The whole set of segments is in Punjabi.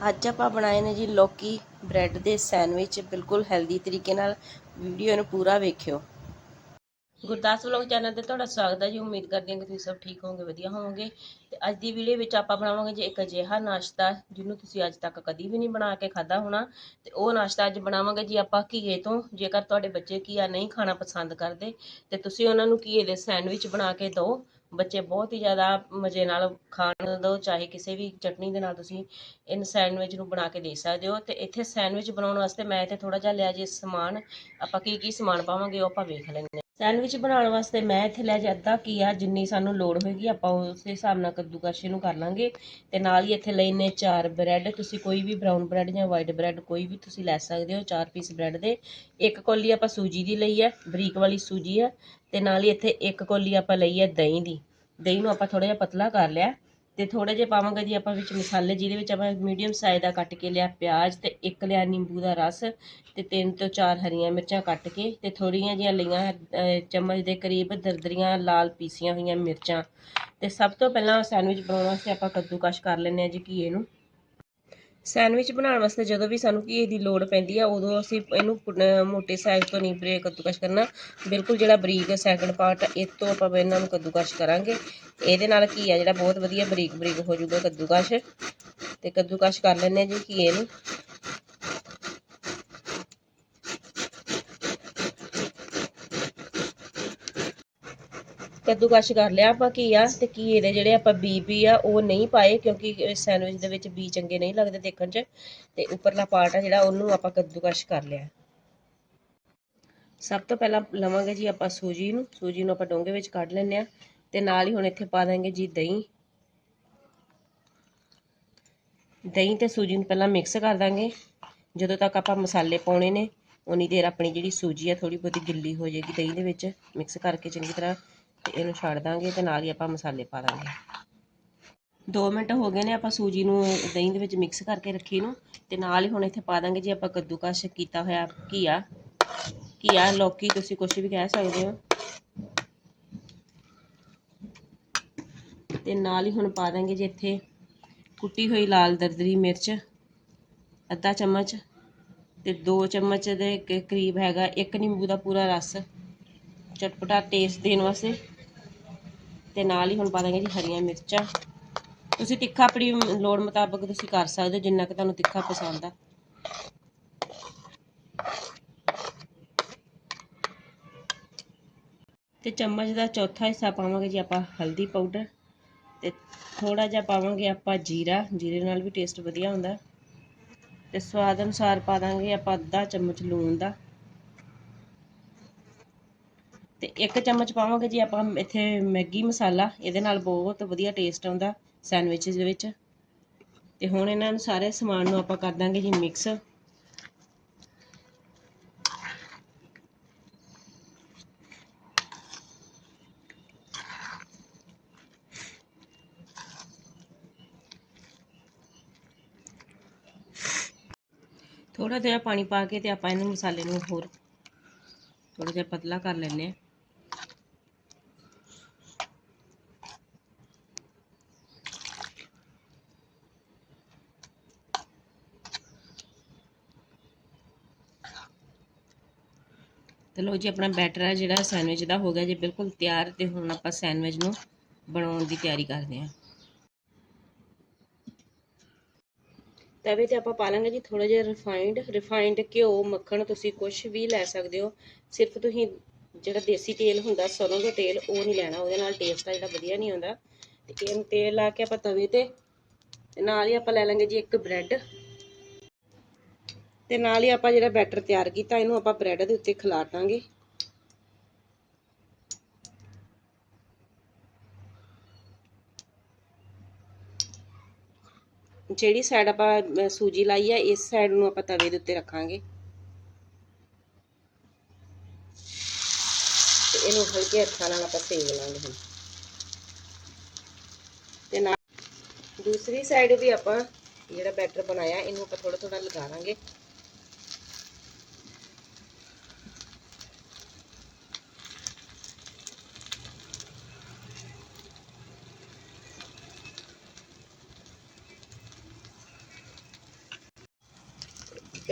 ਅੱਜ ਆਪਾਂ ਬਣਾਏ ਨੇ ਜੀ ਲੋਕੀ ਬ੍ਰੈਡ ਦੇ ਸੈਂਡਵਿਚ ਬਿਲਕੁਲ ਹੈਲਦੀ ਤਰੀਕੇ ਨਾਲ। ਵੀਡੀਓ ਨੂੰ ਪੂਰਾ ਵੇਖਿਓ। ਗੁਰਦਾਸ ਵਲੌਗ ਚੈਨਲ ਤੇ ਤੁਹਾਡਾ ਸਵਾਗਤ ਹੈ ਜੀ। ਉਮੀਦ ਕਰਦੇ ਹਾਂ ਕਿ ਤੁਸੀਂ ਸਭ ਠੀਕ ਹੋਵੋਗੇ, ਵਧੀਆ ਹੋਵੋਗੇ। ਤੇ ਅੱਜ ਦੀ ਵੀਡੀਓ ਵਿੱਚ ਆਪਾਂ ਬਣਾਵਾਂਗੇ ਜੀ ਇੱਕ ਅਜਿਹਾ ਨਾਸ਼ਤਾ, ਜਿਹਨੂੰ ਤੁਸੀਂ ਅੱਜ ਤੱਕ ਕਦੀ ਵੀ ਨਹੀਂ ਬਣਾ ਕੇ ਖਾਧਾ ਹੋਣਾ। ਤੇ ਉਹ ਨਾਸ਼ਤਾ ਅੱਜ ਬਣਾਵਾਂਗੇ ਜੀ ਆਪਾਂ ਘੀਏ ਤੋਂ। ਜੇਕਰ ਤੁਹਾਡੇ ਬੱਚੇ ਘੀਆ ਨਹੀਂ ਖਾਣਾ ਪਸੰਦ ਕਰਦੇ, ਤੇ ਤੁਸੀਂ ਉਹਨਾਂ ਨੂੰ ਘੀਏ ਦੇ ਸੈਂਡਵਿਚ ਬਣਾ ਕੇ ਦਿਓ। ਬੱਚੇ ਬਹੁਤ ਹੀ ਜ਼ਿਆਦਾ ਮਜ਼ੇ ਨਾਲ ਖਾਣ ਦੋ, ਚਾਹੇ ਕਿਸੇ ਵੀ ਚਟਨੀ ਦੇ ਨਾਲ ਤੁਸੀਂ ਇਨ ਸੈਂਡਵਿਚ ਨੂੰ ਬਣਾ ਕੇ ਦੇ ਸਕਦੇ ਹੋ। ਤੇ ਇੱਥੇ ਸੈਂਡਵਿਚ ਬਣਾਉਣ ਵਾਸਤੇ ਮੈਂ ਇੱਥੇ ਥੋੜਾ ਜਿਹਾ ਲਿਆ ਜੀ ਸਮਾਨ। ਆਪਾਂ ਕੀ ਕੀ ਸਮਾਨ ਪਾਵਾਂਗੇ ਉਹ ਆਪਾਂ ਵੇਖ ਲੈਂਦੇ ਹਾਂ। ਸੈਂਡਵਿਚ ਬਣਾਉਣ ਵਾਸਤੇ ਮੈਂ ਇੱਥੇ ਲੈ ਜੀ ਅੱਧਾ ਕੀਆ ਜਿੰਨੀ ਸਾਨੂੰ ਲੋੜ ਹੋਏਗੀ ਆਪਾਂ ਉਸੇ ਹਿਸਾਬ ਨਾਲ ਕੱਦੂਕਸ਼ ਨੂੰ ਕਰ ਲਾਂਗੇ। ਤੇ ਨਾਲ ਹੀ ਇੱਥੇ ਲਈ ਨੇ ਚਾਰ ਬ੍ਰੈਡ, ਤੁਸੀਂ ਕੋਈ ਵੀ ਬਰਾਊਨ ਬ੍ਰੈਡ ਜਾਂ ਵਾਈਟ ਬ੍ਰੈਡ ਕੋਈ ਵੀ ਤੁਸੀਂ ਲੈ ਸਕਦੇ ਹੋ, ਚਾਰ ਪੀਸ ਬ੍ਰੈਡ ਦੇ। ਇੱਕ ਕੋਲੀ ਆਪਾਂ ਸੂਜੀ ਦੀ ਲਈ ਹੈ ਬਰੀਕ ਵਾਲੀ ਸੂਜੀ ਹੈ ਤੇ ਨਾਲ ਹੀ ਇੱਥੇ ਇੱਕ ਕੋਲੀ ਆਪਾਂ ਲਈ ਹੈ ਦਹੀਂ ਦੀ। ਦਹੀਂ ਨੂੰ ਆਪਾਂ ਥੋੜਾ ਜਿਹਾ ਪਤਲਾ ਕਰ ਲਿਆ। ਤੇ ਥੋੜੇ ਜਿਹਾ ਪਾਵਾਂਗੇ ਜੀ ਆਪਾਂ ਵਿੱਚ ਮਸਾਲੇ, ਜਿਹਦੇ ਵਿੱਚ ਆਪਾਂ ਮੀਡੀਅਮ ਸਾਈਜ਼ ਦਾ ਕੱਟ ਕੇ ਲਿਆ ਪਿਆਜ਼ ਤੇ ਇੱਕ ਲਿਆ ਨਿੰਬੂ ਦਾ ਰਸ ਤੇ ਤਿੰਨ ਤੋਂ ਚਾਰ ਹਰੀਆਂ ਮਿਰਚਾਂ ਕੱਟ ਕੇ ਤੇ ਥੋੜੀਆਂ ਜਿਹੀਆਂ ਲਈਆਂ ਚਮਚ ਦੇ ਕਰੀਬ ਦਰਦਰੀਆਂ ਲਾਲ ਪੀਸੀਆਂ ਹੋਈਆਂ ਮਿਰਚਾਂ ਤੇ ਸਭ ਤੋਂ ਪਹਿਲਾਂ ਸੈਂਡਵਿਚ ਬਣਾਉਣ ਵਾਸਤੇ ਆਪਾਂ ਕੱਦੂਕਸ਼ ਕਰ ਲੈਂਦੇ ਹਾਂ ਜੀ ਘੀਏ ਨੂੰ। ਸੈਂਡਵਿਚ ਬਣਾਉਣ ਵਾਸਤੇ ਜਦੋਂ ਵੀ ਸਾਨੂੰ ਘੀਏ ਦੀ ਲੋੜ ਪੈਂਦੀ ਆ, ਉਦੋਂ ਅਸੀਂ ਇਹਨੂੰ ਮੋਟੇ ਸਾਈਜ਼ ਤੋਂ ਨਹੀਂ ਬਰੀਕ ਕੱਦੂਕਸ਼ ਕਰਨਾ। ਬਿਲਕੁਲ ਜਿਹੜਾ ਬਰੀਕ ਸੈਕੰਡ ਪਾਰਟ ਇਹ ਤੋਂ ਆਪਾਂ ਇਹਨਾਂ ਨੂੰ ਕੱਦੂਕਸ਼ ਕਰਾਂਗੇ। ਇਹਦੇ ਨਾਲ ਘੀਆ ਜਿਹੜਾ ਬਹੁਤ ਵਧੀਆ ਬਰੀਕ ਬਰੀਕ ਹੋ ਜਾਊਗਾ ਕੱਦੂਕਸ਼। ਤੇ ਕੱਦੂਕਸ਼ ਕਰ ਲੈਂਦੇ ਹਾਂ ਜੀ ਘੀਏ ਨੂੰ ਕੱਦੂਕਸ਼ ਕਰ ਲਿਆ ਆਪਾਂ ਘੀਆ ਤੇ ਘੀਏ ਦੇ ਜਿਹੜੇ ਆਪਾਂ ਬੀ ਵੀ ਆ, ਉਹ ਨਹੀਂ ਪਾਏ ਕਿਉਂਕਿ ਸੈਂਡਵਿਚ ਦੇ ਵਿੱਚ ਬੀ ਚੰਗੇ ਨਹੀਂ ਲੱਗਦੇ ਦੇਖਣ 'ਚ ਤੇ ਉੱਪਰਲਾ ਪਾਰਟ ਆ ਜਿਹੜਾ ਉਹਨੂੰ ਆਪਾਂ ਕੱਦੂਕਸ਼ ਕਰ ਲਿਆ। ਸਭ ਤੋਂ ਪਹਿਲਾਂ ਲਵਾਂਗੇ ਜੀ ਆਪਾਂ ਸੂਜੀ ਨੂੰ ਸੂਜੀ ਨੂੰ ਆਪਾਂ ਡੋਂਗੇ ਵਿੱਚ ਕੱਢ ਲੈਂਦੇ ਆ ਤੇ ਨਾਲ ਹੀ ਹੁਣ ਇੱਥੇ ਪਾ ਦਾਂਗੇ ਜੀ ਦਹੀਂ। ਦਹੀਂ ਤੇ ਸੂਜੀ ਨੂੰ ਪਹਿਲਾਂ ਮਿਕਸ ਕਰ ਦਾਂਗੇ ਜਦੋਂ ਤੱਕ ਆਪਾਂ ਮਸਾਲੇ ਪਾਉਣੇ ਨੇ, ਉਨੀ ਦੇਰ ਆਪਣੀ ਜਿਹੜੀ ਸੂਜੀ ਆ ਥੋੜੀ ਬਹੁਤੀ ਗਿੱਲੀ ਹੋ ਜਾਏਗੀ ਦਹੀਂ ਦੇ ਵਿੱਚ ਮਿਕਸ ਕਰਕੇ ਚੰਗੀ ਤਰ੍ਹਾਂ ਤੇ ਇਹਨੂੰ ਛੱਡ ਦਾਂਗੇ ਤੇ ਨਾਲ ਹੀ ਆਪਾਂ ਮਸਾਲੇ ਪਾ ਦਾਂਗੇ। 2 ਮਿੰਟ ਹੋ ਗਏ ਨੇ ਆਪਾਂ ਸੂਜੀ ਨੂੰ ਦਹੀਂ ਦੇ ਵਿੱਚ ਮਿਕਸ ਕਰਕੇ ਰੱਖੀ ਨੂੰ ਤੇ ਨਾਲ ਹੀ ਹੁਣ ਇੱਥੇ ਪਾ ਦਾਂਗੇ ਜੀ ਆਪਾਂ ਕੱਦੂਕਸ਼ ਕੀਤਾ ਹੋਇਆ ਘੀਆ। ਘੀਆ, ਲੌਕੀ, ਤੁਸੀਂ ਕੁਝ ਵੀ ਕਹਿ ਸਕਦੇ ਹੋ। ਤੇ ਨਾਲ ਹੀ ਹੁਣ ਪਾ ਦਾਂਗੇ ਜੀ ਇੱਥੇ ਕੁੱਟੀ ਹੋਈ ਲਾਲ ਦਰਦਰੀ ਮਿਰਚ, ਅੱਧਾ ਚਮਚ ਤੇ 2 ਚਮਚ ਦੇ ਕਰੀਬ ਹੈਗਾ ਇੱਕ ਨਿੰਬੂ ਦਾ ਪੂਰਾ ਰਸ। ਚਟਪਟਾ ਟੇਸਟ ਦੇਣ ਵਾਸਤੇ। ਤੇ ਨਾਲ ਹੀ ਹੁਣ ਪਾ ਦਾਂਗੇ ਜੀ ਹਰੀਆਂ ਮਿਰਚਾਂ। ਤੁਸੀਂ ਤਿੱਖਾ ਆਪਣੀ ਲੋੜ ਮੁਤਾਬਕ ਤੁਸੀਂ ਕਰ ਸਕਦੇ ਹੋ, ਜਿੰਨਾ ਕਿ ਤੁਹਾਨੂੰ ਤਿੱਖਾ ਪਸੰਦ ਆ। ਤੇ ਚਮਚ ਦਾ ਚੌਥਾ ਹਿੱਸਾ ਪਾਵਾਂਗੇ ਜੀ ਆਪਾਂ ਹਲਦੀ ਪਾਊਡਰ। ਤੇ ਥੋੜਾ ਜਿਹਾ ਪਾਵਾਂਗੇ ਆਪਾਂ ਜੀਰਾ, ਜੀਰੇ ਨਾਲ ਵੀ ਟੇਸਟ ਵਧੀਆ ਹੁੰਦਾ। ਤੇ ਸਵਾਦ ਅਨੁਸਾਰ ਪਾ ਦਾਂਗੇ ਆਪਾਂ ਅੱਧਾ ਚਮਚ ਲੂਣ ਦਾ। ਤੇ ਇੱਕ ਚਮਚ ਪਾਵਾਂਗੇ ਜੀ ਆਪਾਂ ਇੱਥੇ ਮੈਗੀ ਮਸਾਲਾ, ਇਹਦੇ ਨਾਲ ਬਹੁਤ ਵਧੀਆ ਟੇਸਟ ਆਉਂਦਾ ਸੈਂਡਵਿਚਸ ਦੇ ਵਿੱਚ। ਤੇ ਹੁਣ ਇਹਨਾਂ ਨੂੰ ਸਾਰੇ ਸਮਾਨ ਨੂੰ ਆਪਾਂ ਕਰ ਦਾਂਗੇ ਜੀ ਮਿਕਸ ਥੋੜਾ ਜਿਹਾ ਪਾਣੀ ਪਾ ਕੇ ਤੇ ਆਪਾਂ ਇਹਨੂੰ ਮਸਾਲੇ ਨੂੰ ਹੋਰ ਥੋੜਾ ਜਿਹਾ ਪਤਲਾ ਕਰ ਲੈਂਦੇ ਹਾਂ। ਤੇ ਲੋ ਜੀ, ਆਪਣਾ ਬੈਟਰ ਆ ਜਿਹੜਾ ਸੈਂਡਵਿਚ ਦਾ ਹੋ ਗਿਆ ਜੀ, ਬਿਲਕੁਲ ਤਿਆਰ ਤੇ ਹੁਣ ਆਪਾਂ ਸੈਂਡਵਿਚ ਨੂੰ ਬਣਾਉਣ ਦੀ ਤਿਆਰੀ ਕਰਦੇ ਹਾਂ। ਤਵੇ ਤੇ ਆਪਾਂ ਪਾ ਲਾਂਗੇ ਜੀ ਥੋੜਾ ਜਿਹਾ ਰਿਫਾਈਨਡ ਰਿਫਾਈਨਡ ਘਿਓ, ਮੱਖਣ ਤੁਸੀਂ ਕੁਝ ਵੀ ਲੈ ਸਕਦੇ ਹੋ। ਸਿਰਫ ਤੁਸੀਂ ਜਿਹੜਾ ਦੇਸੀ ਤੇਲ ਹੁੰਦਾ, ਸਰੋਂ ਦਾ ਤੇਲ, ਉਹ ਨਹੀਂ ਲੈਣਾ, ਉਹਦੇ ਨਾਲ ਟੇਸਟ ਆ ਜਿਹੜਾ ਵਧੀਆ ਨਹੀਂ ਆਉਂਦਾ। ਤੇ ਇਹ ਤੇਲ ਲਾ ਕੇ ਆਪਾਂ ਤਵੇ ਤੇ ਤੇ ਨਾਲ ਹੀ ਆਪਾਂ ਲੈ ਲਾਂਗੇ ਜੀ ਇੱਕ ਬ੍ਰੈਡ। ਤੇ ਨਾਲ ਹੀ ਆਪਾਂ ਜਿਹੜਾ ਬੈਟਰ ਤਿਆਰ ਕੀਤਾ, ਇਹਨੂੰ ਆਪਾਂ ਬ੍ਰੈਡ ਦੇ ਉੱਤੇ ਖਿਲਾਰਾਂਗੇ ਜਿਹੜੀ ਸਾਈਡ ਆਪਾਂ ਸੂਜੀ ਲਾਈ ਆ, ਇਸ ਸਾਈਡ ਨੂੰ ਆਪਾਂ ਤਵੇ ਦੇ ਉੱਤੇ ਰੱਖਾਂਗੇ। ਤੇ ਇਹਨੂੰ ਹਲਕੇ ਹੱਥਾਂ ਨਾਲ ਆਪਾਂ ਸੇਕ ਲਾਂਗੇ ਹੁਣ। ਤੇ ਨਾਲ ਦੂਸਰੀ ਸਾਈਡ ਵੀ ਆਪਾਂ ਜਿਹੜਾ ਬੈਟਰ ਬਣਾਇਆ, ਇਹਨੂੰ ਆਪਾਂ ਥੋੜਾ ਥੋੜਾ ਲਗਾਵਾਂਗੇ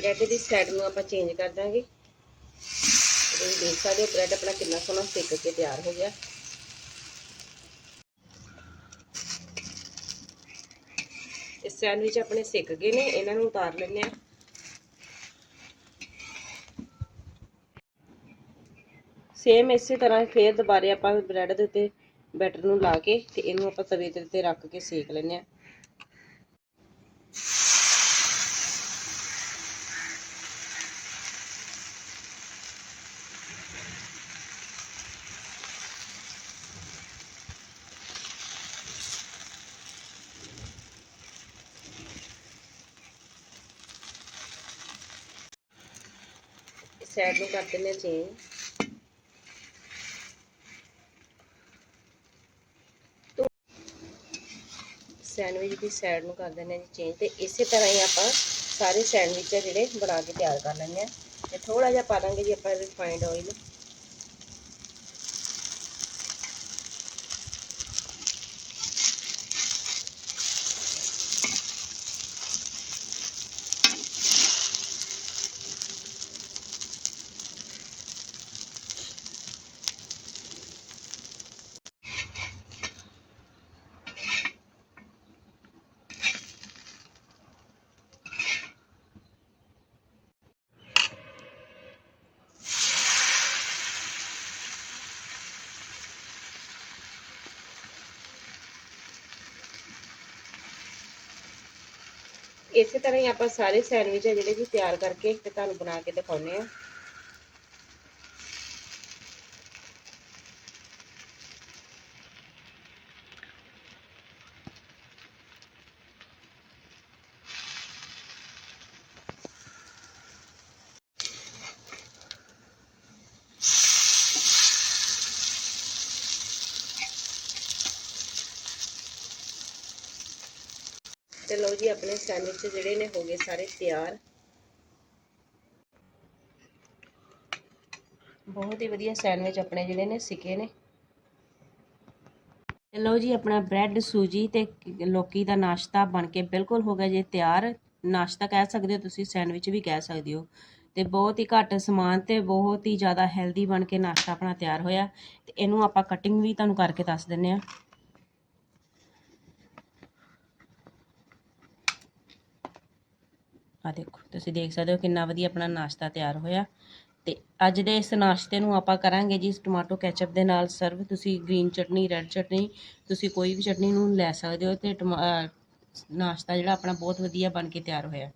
ਬ੍ਰੈਡ ਦੀ ਸਾਈਡ ਨੂੰ ਆਪਾਂ ਚੇਂਜ ਕਰ ਦਾਂਗੇ। ਤੁਸੀਂ ਦੇਖ ਸਕਦੇ ਹੋ ਬ੍ਰੈਡ ਆਪਣਾ ਕਿੰਨਾ ਸੋਹਣਾ ਸਿੱਕ ਕੇ ਤਿਆਰ ਹੋ ਗਿਆ। ਇਹ ਸੈਂਡਵਿਚ ਆਪਣੇ ਸਿੱਕ ਗਏ ਨੇ, ਇਹਨਾਂ ਨੂੰ ਉਤਾਰ ਲੈਂਦੇ ਆ ਸੇਮ ਇਸੇ ਤਰ੍ਹਾਂ ਫੇਰ ਦੁਬਾਰੇ ਆਪਾਂ ਬ੍ਰੈਡ ਦੇ ਉੱਤੇ ਬੈਟਰ ਨੂੰ ਲਾ ਕੇ ਤੇ ਇਹਨੂੰ ਆਪਾਂ ਤਵੇ ਦੇ ਉੱਤੇ ਰੱਖ ਕੇ ਸੇਕ ਲੈਂਦੇ ਆ ਸਾਈਡ ਨੂੰ ਕਰ ਦਿੰਦੇ ਹਾਂ ਚੇਂਜ ਸੈਂਡਵਿਚ ਦੀ ਸਾਈਡ ਨੂੰ ਕਰ ਦਿੰਦੇ ਹਾਂ ਜੀ ਚੇਂਜ ਤੇ ਇਸੇ ਤਰ੍ਹਾਂ ਹੀ ਆਪਾਂ ਸਾਰੇ ਸੈਂਡਵਿਚ ਆ ਜਿਹੜੇ ਬਣਾ ਕੇ ਤਿਆਰ ਕਰ ਲੈਂਦੇ ਆ ਤੇ ਥੋੜਾ ਜਿਹਾ ਪਾ ਦਾਂਗੇ ਜੀ ਆਪਾਂ ਰਿਫਾਈਨਡ ਆਇਲ ਇਸੇ ਤਰ੍ਹਾਂ ਹੀ ਆਪਾਂ ਸਾਰੇ ਸੈਂਡਵਿਚ ਆ ਜਿਹੜੇ ਵੀ ਤਿਆਰ ਕਰਕੇ ਤੇ ਤੁਹਾਨੂੰ ਬਣਾ ਕੇ ਦਿਖਾਉਨੇ ਆ ਤੇ ਲਓ ਜੀ, ਆਪਣੇ ਸੈਂਡਵਿਚ ਜਿਹੜੇ ਨੇ ਹੋ ਗਏ ਸਾਰੇ ਤਿਆਰ। ਬਹੁਤ ਹੀ ਵਧੀਆ ਸੈਂਡਵਿਚ ਆਪਣੇ ਜਿਹੜੇ ਨੇ ਸਿਕੇ ਨੇ। ਲਓ ਜੀ, ਆਪਣਾ ਬ੍ਰੈਡ ਸੂਜੀ ਤੇ ਲੋਕੀ ਦਾ ਨਾਸ਼ਤਾ ਬਣ ਕੇ ਬਿਲਕੁਲ ਹੋ ਗਿਆ ਜੇ ਤਿਆਰ। ਨਾਸ਼ਤਾ ਕਹਿ ਸਕਦੇ ਹੋ ਤੁਸੀਂ, ਸੈਂਡਵਿਚ ਵੀ ਕਹਿ ਸਕਦੇ ਹੋ। ਤੇ ਬਹੁਤ ਹੀ ਘੱਟ ਸਮਾਨ ਤੇ ਬਹੁਤ ਹੀ ਜ਼ਿਆਦਾ ਹੈਲਦੀ ਬਣ ਕੇ ਨਾਸ਼ਤਾ ਆਪਣਾ ਤਿਆਰ ਹੋਇਆ। ਤੇ ਇਹਨੂੰ ਆਪਾਂ ਕਟਿੰਗ ਵੀ ਤੁਹਾਨੂੰ ਕਰਕੇ ਦੱਸ ਦਿੰਨੇ ਆ ਆ ਦੇਖੋ, ਤੁਸੀਂ ਦੇਖ ਸਕਦੇ ਹੋ ਕਿੰਨਾ ਵਧੀਆ ਆਪਣਾ ਨਾਸ਼ਤਾ ਤਿਆਰ ਹੋਇਆ। ਤੇ ਅੱਜ ਦੇ ਇਸ ਨਾਸ਼ਤੇ ਨੂੰ ਆਪਾਂ ਕਰਾਂਗੇ ਜੀ ਟਮਾਟੋ ਕੈਚਅਪ ਦੇ ਨਾਲ ਸਰਵ। ਤੁਸੀਂ ਗ੍ਰੀਨ ਚਟਨੀ, ਰੈੱਡ ਚਟਨੀ, ਤੁਸੀਂ ਕੋਈ ਵੀ ਚਟਨੀ ਨੂੰ ਲੈ ਸਕਦੇ ਹੋ ਤੇ ਟਮਾ- ਨਾਸ਼ਤਾ ਜਿਹੜਾ ਆਪਣਾ ਬਹੁਤ ਵਧੀਆ ਬਣ ਕੇ ਤਿਆਰ ਹੋਇਆ।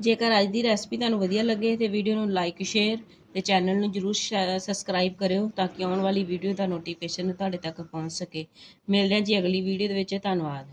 ਜੇਕਰ ਅੱਜ ਦੀ ਰੈਸਪੀ ਤੁਹਾਨੂੰ ਵਧੀਆ ਲੱਗੇ ਤੇ ਵੀਡੀਓ ਨੂੰ ਲਾਈਕ, ਸ਼ੇਅਰ ਤੇ ਚੈਨਲ ਨੂੰ ਜਰੂਰ ਸਬਸਕ੍ਰਾਈਬ ਕਰਿਓ ਤਾਂ ਕਿ ਆਉਣ ਵਾਲੀ ਵੀਡੀਓ ਦਾ ਨੋਟੀਫਿਕੇਸ਼ਨ ਤੁਹਾਡੇ ਤੱਕ ਪਹੁੰਚ ਸਕੇ। ਮਿਲਦੇ ਹਾਂ ਜੀ ਅਗਲੀ ਵੀਡੀਓ ਦੇ ਵਿੱਚ। ਧੰਨਵਾਦ।